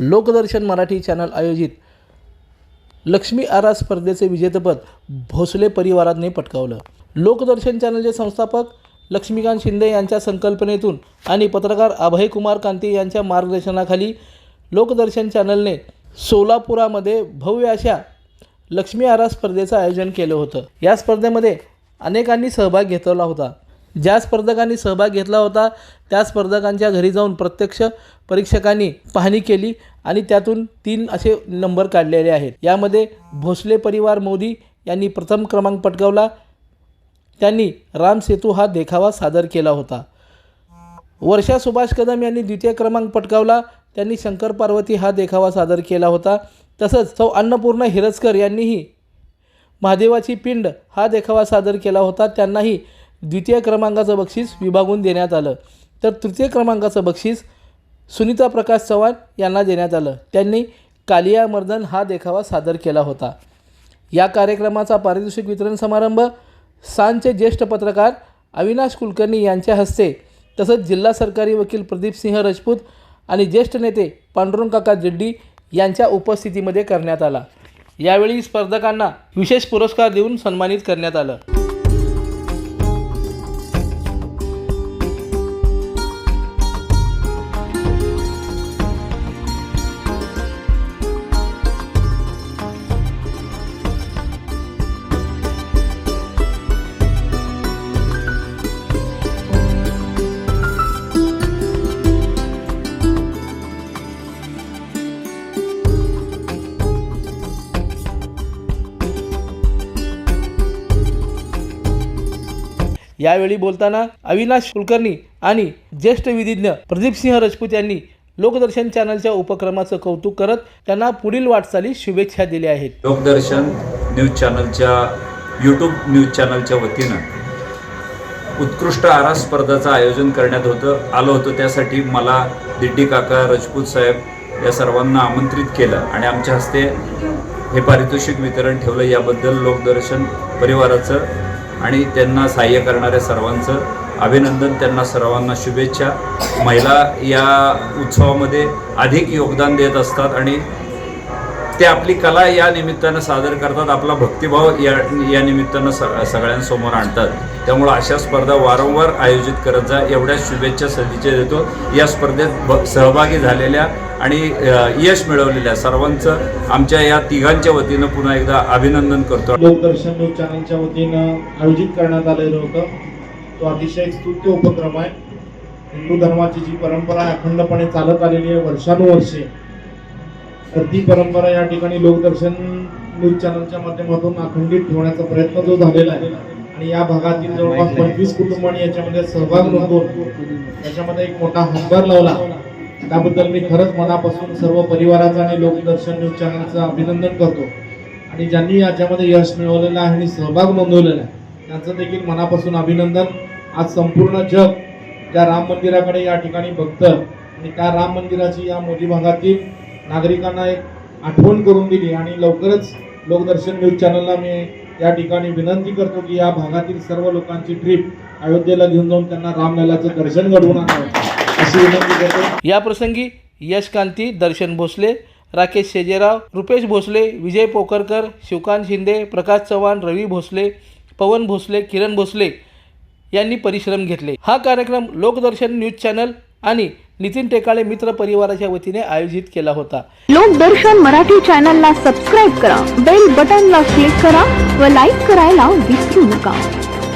लोकदर्शन Marathi channel आयोजित लक्ष्मी आरा स्पर्धेचे विजेतेपद भोसले परिवाराने पटकावलं. लोकदर्शन चॅनलचे संस्थापक लक्ष्मीकांत शिंदे यांच्या संकल्पनेतून आणि पत्रकार अभयकुमार कांती यांच्या मार्गदर्शनाखाली लोकदर्शन चॅनलने सोलापुरामध्ये भव्य अशा लक्ष्मी आरा स्पर्धेचं आयोजन केलं होतं. या स्पर्धेमध्ये अनेकांनी सहभाग घेतला होता. ज्या स्पर्धकांनी सहभाग घेतला होता त्या स्पर्धकांच्या घरी जाऊन प्रत्यक्ष परीक्षकांनी पाहणी केली आणि त्यातून तीन असे नंबर काढलेले आहेत. यामध्ये भोसले परिवार मोदी यांनी प्रथम क्रमांक पटकावला. त्यांनी राम सेतू हा देखावा सादर केला होता. वर्षा सुभाष कदम यांनी द्वितीय क्रमांक पटकावला. त्यांनी शंकर पार्वती हा देखावा सादर केला होता. तसंच सौ अन्नपूर्णा हिरजकर यांनीही महादेवाची पिंड हा देखावा सादर केला होता. त्यांनाही द्वितीय क्रमांकाचं बक्षीस विभागून देण्यात आलं. तर तृतीय क्रमांकाचं बक्षीस सुनीता प्रकाश चव्हाण यांना देण्यात आलं. त्यांनी कालिया मर्दन हा देखावा सादर केला होता. या कार्यक्रमाचा पारितोषिक वितरण समारंभ सांचे ज्येष्ठ पत्रकार अविनाश कुलकर्णी यांच्या हस्ते तसंच जिल्हा सरकारी वकील प्रदीप सिंह राजपूत आणि ज्येष्ठ नेते पांडुरंग काका जेड्डी यांच्या उपस्थितीमध्ये करण्यात आला. यावेळी स्पर्धकांना विशेष पुरस्कार देऊन सन्मानित करण्यात आलं. यावेळी बोलताना अविनाश कुलकर्णी आणि ज्येष्ठ विधिज्ञ प्रदीपसिंह राजपूत यांनी लोकदर्शन चॅनलच्या उपक्रमाचं कौतुक करत त्यांना पुढील वाटचाली शुभेच्छा दिल्या आहेत. लोकदर्शन न्यूज चॅनलच्या यूट्यूब न्यूज चॅनलच्या वतीनं उत्कृष्ट आरा स्पर्धाचं आयोजन करण्यात होतं आलं होतं. त्यासाठी मला दिड्डी काका राजपूत साहेब या सर्वांना आमंत्रित केलं आणि आमच्या हस्ते हे पारितोषिक वितरण ठेवलं. याबद्दल लोकदर्शन परिवाराचं आणि त्यांना सहाय्य करणाऱ्या सर्वांचं अभिनंदन त्यांना सर्वांना शुभेच्छा. महिला या उत्सवामध्ये अधिक योगदान देत असतात आणि ते आपली कला या निमित्तानं सादर करतात आपला भक्तिभाव या या निमित्तानं स सगळ्यांसमोर आणतात. त्यामुळं अशा स्पर्धा वारंवार आयोजित करत जा एवढ्या शुभेच्छा सदिच्छा देतो. या स्पर्धेत सहभागी झालेल्या आणि यश मिळवलेल्या सर्वांचं आमच्या या तिघांच्या वतीनं पुन्हा एकदा अभिनंदन करतो. लोकदर्शन न्यूज चॅनलच्या वतीनं आयोजित करण्यात आलेलं होतं. तो अतिशय स्तुत्य उपक्रम आहे. हिंदू धर्माची जी परंपरा अखंडपणे चालत आलेली आहे वर्षानुवर्षे. तर ती परंपरा या ठिकाणी लोकदर्शन न्यूज चॅनलच्या माध्यमातून अखंडित ठेवण्याचा प्रयत्न जो झालेला आहे. आणि या भागातील जवळपास पंचवीस कुटुंबांनी याच्यामध्ये सहभाग नोंदवून याच्यामध्ये एक मोठा हातभार लावला. त्याबद्दल मी खरंच मनापासून सर्व परिवाराचं आणि लोकदर्शन न्यूज चॅनलचं अभिनंदन करतो. आणि ज्यांनी याच्यामध्ये यश मिळवलेलं आहे आणि सहभाग नोंदवलेला आहे त्यांचं देखील मनापासून अभिनंदन. आज संपूर्ण जग ज्या राम मंदिराकडे या ठिकाणी बघतं आणि त्या राम मंदिराची या मोदी भागातील नागरिकांना एक आठवण करून दिली आणि लवकरच लोकदर्शन न्यूज चॅनलला मी या ठिकाणी विनंती करतो की या भागातील सर्व लोकांची ट्रिप अयोध्येला घेऊन जाऊन त्यांना रामललाचं दर्शन घडवून आणावं. अशी विनंती करतो. या प्रसंगी यश कांती दर्शन भोसले राकेश शेजेराव रुपेश भोसले विजय पोकरकर शिवकांत शिंदे प्रकाश चव्हाण रवी भोसले पवन भोसले किरण भोसले यांनी परिश्रम घेतले. हा कार्यक्रम लोकदर्शन न्यूज चॅनल आणि नितीन टेकाळे मित्र परिवाराच्या वतीने आयोजित केला होता. लोकदर्शन मराठी चॅनलला सबस्क्राईब करा बेल बटनला क्लिक करा व लाईक करायला विसरू नका.